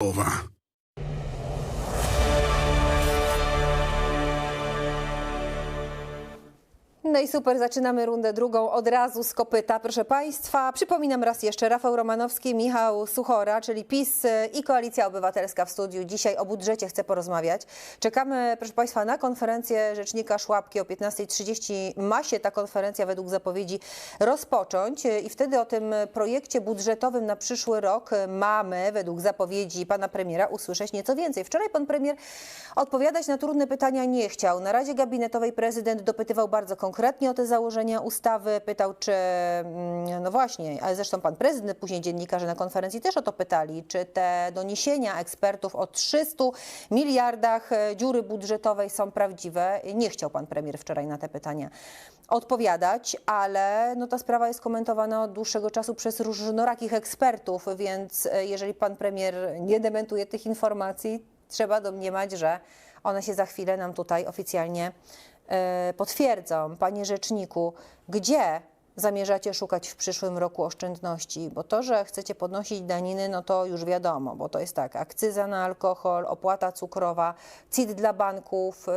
over. No i super, zaczynamy rundę drugą od razu z kopyta. Proszę Państwa, przypominam raz jeszcze, Rafał Romanowski, Michał Suchora, czyli PiS i Koalicja Obywatelska w studiu. Dzisiaj o budżecie chcę porozmawiać. Czekamy, proszę Państwa, na konferencję Rzecznika Szłapki o 15.30. Ma się ta konferencja według zapowiedzi rozpocząć i wtedy o tym projekcie budżetowym na przyszły rok mamy, według zapowiedzi pana premiera, usłyszeć nieco więcej. Wczoraj pan premier odpowiadać na trudne pytania nie chciał. Na Radzie Gabinetowej prezydent dopytywał bardzo konkretnie o te założenia ustawy. Pytał, czy, mm, no właśnie, ale zresztą pan prezydent, później dziennikarze na konferencji też o to pytali, czy te doniesienia ekspertów o 300 miliardach e, dziury budżetowej są prawdziwe. Nie chciał pan premier wczoraj na te pytania odpowiadać, ale no ta sprawa jest komentowana od dłuższego czasu przez różnorakich ekspertów, więc e, jeżeli pan premier nie dementuje tych informacji, trzeba domniemać, że one się za chwilę nam tutaj oficjalnie potwierdzą. Panie rzeczniku, gdzie zamierzacie szukać w przyszłym roku oszczędności? Bo to, że chcecie podnosić daniny, no to już wiadomo, bo to jest tak, akcyza na alkohol, opłata cukrowa, CIT dla banków, e,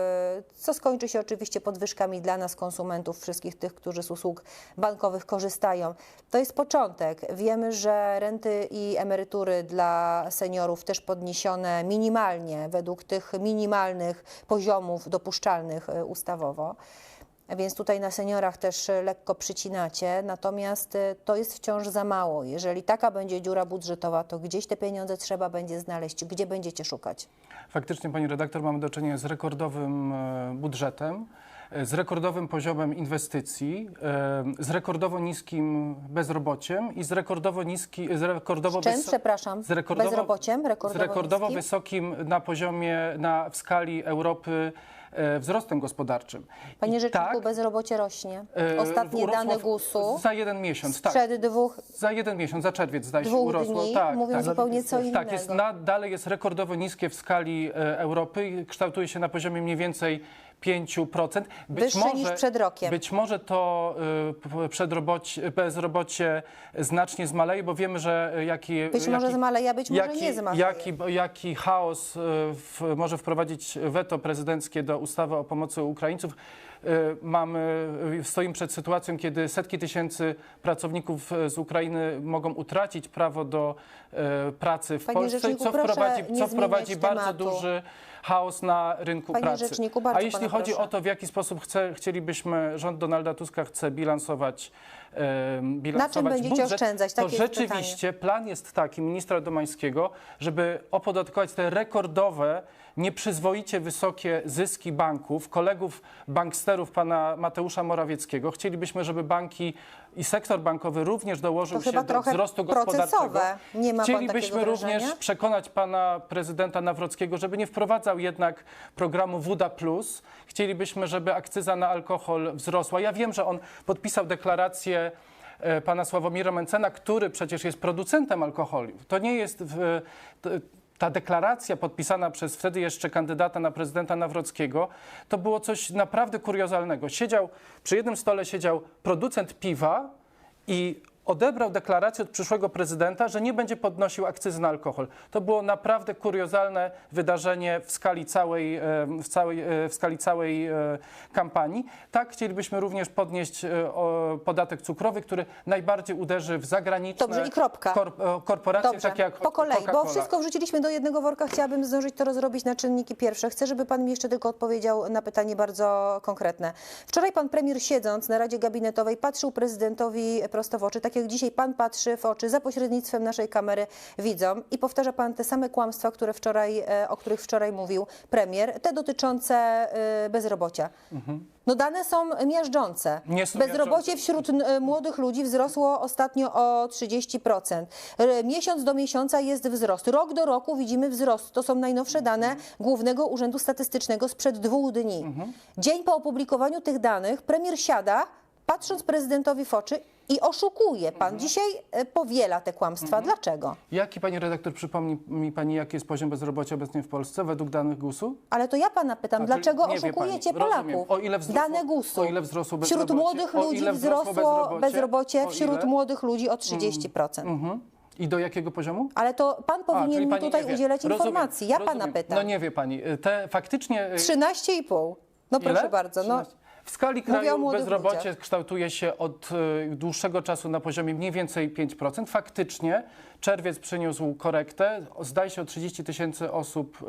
co skończy się oczywiście podwyżkami dla nas, konsumentów, wszystkich tych, którzy z usług bankowych korzystają. To jest początek. Wiemy, że renty i emerytury dla seniorów też podniesione minimalnie, według tych minimalnych poziomów dopuszczalnych e, ustawowo. Więc tutaj na seniorach też e, lekko przycinacie, natomiast e, to jest wciąż za mało. Jeżeli taka będzie dziura budżetowa, to gdzieś te pieniądze trzeba będzie znaleźć. Gdzie będziecie szukać? Faktycznie, pani redaktor, mamy do czynienia z rekordowym e, budżetem, z rekordowym poziomem inwestycji, z rekordowo niskim bezrobociem i z rekordowo niski, z rekordowo Z czym, wyso- przepraszam? z rekordowo, Bezrobociem? z Rekordowo rekordowo niskim? wysokim na poziomie, na, w skali Europy e, wzrostem gospodarczym. Panie I rzeczniku, tak, bezrobocie rośnie. e, Ostatnie dane GUS-u Za jeden miesiąc, tak. sprzed dwóch, Za jeden miesiąc, za czerwiec zdaje się urosło. dni tak, mówią tak. zupełnie co innego. Tak, jest na, dalej jest rekordowo niskie w skali e, Europy i kształtuje się na poziomie mniej więcej 5%. Być Wyższe może, niż przed rokiem. Być może to y, przedrobocie, bezrobocie znacznie zmaleje, bo wiemy, że y, jaki... Być może jaki, zmaleje, a być może jaki, nie zmaleje. Jaki, jaki chaos y, w, może wprowadzić weto prezydenckie do ustawy o pomocy Ukraińców. Mamy, stoimy przed sytuacją, kiedy setki tysięcy pracowników z Ukrainy mogą utracić prawo do pracy w Panie Polsce, co wprowadzi, co wprowadzi bardzo tematu. duży chaos na rynku Panie pracy. A jeśli chodzi proszę. o to, w jaki sposób chce, chcielibyśmy, rząd Donalda Tuska chce bilansować, bilansować będziecie budżet, oszczędzać? to Takie jest rzeczywiście plan jest taki ministra Domańskiego, żeby opodatkować te rekordowe, nieprzyzwoicie wysokie zyski banków, kolegów banksterów pana Mateusza Morawieckiego. Chcielibyśmy, żeby banki i sektor bankowy również dołożył To się do wzrostu gospodarczego. Nie ma Chcielibyśmy również wrażenia? przekonać pana prezydenta Nawrockiego, żeby nie wprowadzał jednak programu WUDA+. Chcielibyśmy, żeby akcyza na alkohol wzrosła. Ja wiem, że on podpisał deklarację e, pana Sławomira Mencena, który przecież jest producentem alkoholi. To nie jest... W, ta deklaracja podpisana przez wtedy jeszcze kandydata na prezydenta Nawrockiego, to było coś naprawdę kuriozalnego. Siedział, przy jednym stole siedział producent piwa i odebrał deklarację od przyszłego prezydenta, że nie będzie podnosił akcyzy na alkohol. To było naprawdę kuriozalne wydarzenie w skali całej, e, w całej, e, w skali całej e, kampanii. Tak, chcielibyśmy również podnieść podatek cukrowy, który najbardziej uderzy w zagraniczne Dobrze, i kropka. korp- korporacje, Dobrze, takie jak po kolei, bo wszystko wrzuciliśmy do jednego worka. Chciałabym zdążyć to rozrobić na czynniki pierwsze. Chcę, żeby pan mi jeszcze tylko odpowiedział na pytanie bardzo konkretne. Wczoraj pan premier siedząc na Radzie Gabinetowej patrzył prezydentowi prosto w oczy, tak jak dzisiaj pan patrzy w oczy za pośrednictwem naszej kamery widzom i powtarza pan te same kłamstwa, które wczoraj, e, o których wczoraj mówił premier, te dotyczące e, bezrobocia. No dane są miażdżące. Nie są Bezrobocie wśród e, młodych ludzi wzrosło ostatnio o 30%. E, Miesiąc do miesiąca jest wzrost. Rok do roku widzimy wzrost. To są najnowsze dane Głównego Urzędu Statystycznego sprzed dwóch dni. Dzień po opublikowaniu tych danych premier siada, patrząc prezydentowi w oczy i oszukuje. Pan dzisiaj e, powiela te kłamstwa. Dlaczego? Jaki pani redaktor przypomni mi pani, jaki jest poziom bezrobocia obecnie w Polsce według danych GUS-u? Ale to ja pana pytam, to dlaczego nie wie oszukujecie. Rozumiem. Polaków? O ile wzrosło- Dane GUS-u. o ile wzrosło Wśród bezrobocie? młodych O ludzi ile wzrosło wzrosło bezrobocie? bezrobocie O wśród młodych ludzi o 30%. Mhm. I do jakiego poziomu? Ale to pan A, powinien czyli mi pani tutaj wie. udzielać Rozumiem, informacji. Ja pana rozumiem. pytam. No nie wie pani. y, Te faktycznie... y, 13,5. No proszę Ile? bardzo. No, 13. W skali kraju bezrobocie ludziach. kształtuje się od y, dłuższego czasu na poziomie mniej więcej 5%. Faktycznie czerwiec przyniósł korektę, zdaje się o 30 tysięcy osób y,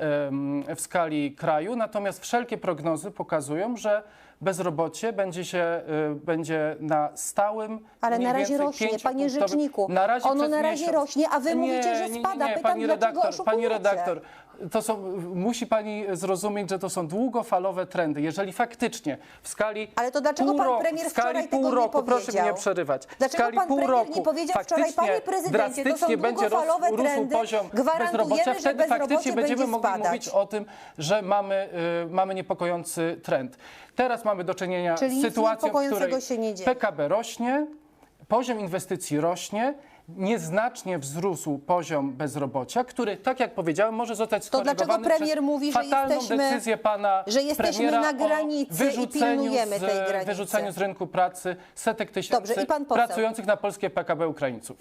em, w skali kraju, natomiast wszelkie prognozy pokazują, że bezrobocie będzie się y, będzie na stałym Ale na razie rośnie, panie rzeczniku. Na razie Ono na razie miesiąc. rośnie, a wy mówicie, że spada. Pytam, pani redaktor, pani redaktor, to są, musi pani zrozumieć, że to są długofalowe trendy. Jeżeli faktycznie w skali Ale to dlaczego pół pan roku, premier w skali wczoraj pół tego nie roku, proszę powiedział? mnie nie przerywać. Dlaczego pan pół premier roku nie powiedział wczoraj, panie prezydencie, to są będzie długofalowe trendy, poziom bezrobocia, wtedy bezrobocie faktycznie będziemy będzie mogli mówić o tym, że mamy, y, mamy niepokojący trend. Teraz mamy do czynienia Czyli z sytuacją, w niepokojącego której się nie dzieje. PKB rośnie, poziom inwestycji rośnie, nieznacznie wzrósł poziom bezrobocia, który, tak jak powiedziałem, może zostać To dlaczego skorygowany premier mówi, że jesteśmy- decyzję pana że jesteśmy na granicy i pilnujemy z, tej granicy? wyrzuceniu z rynku pracy setek tysięcy Dobrze, pracujących na polskie PKB Ukraińców.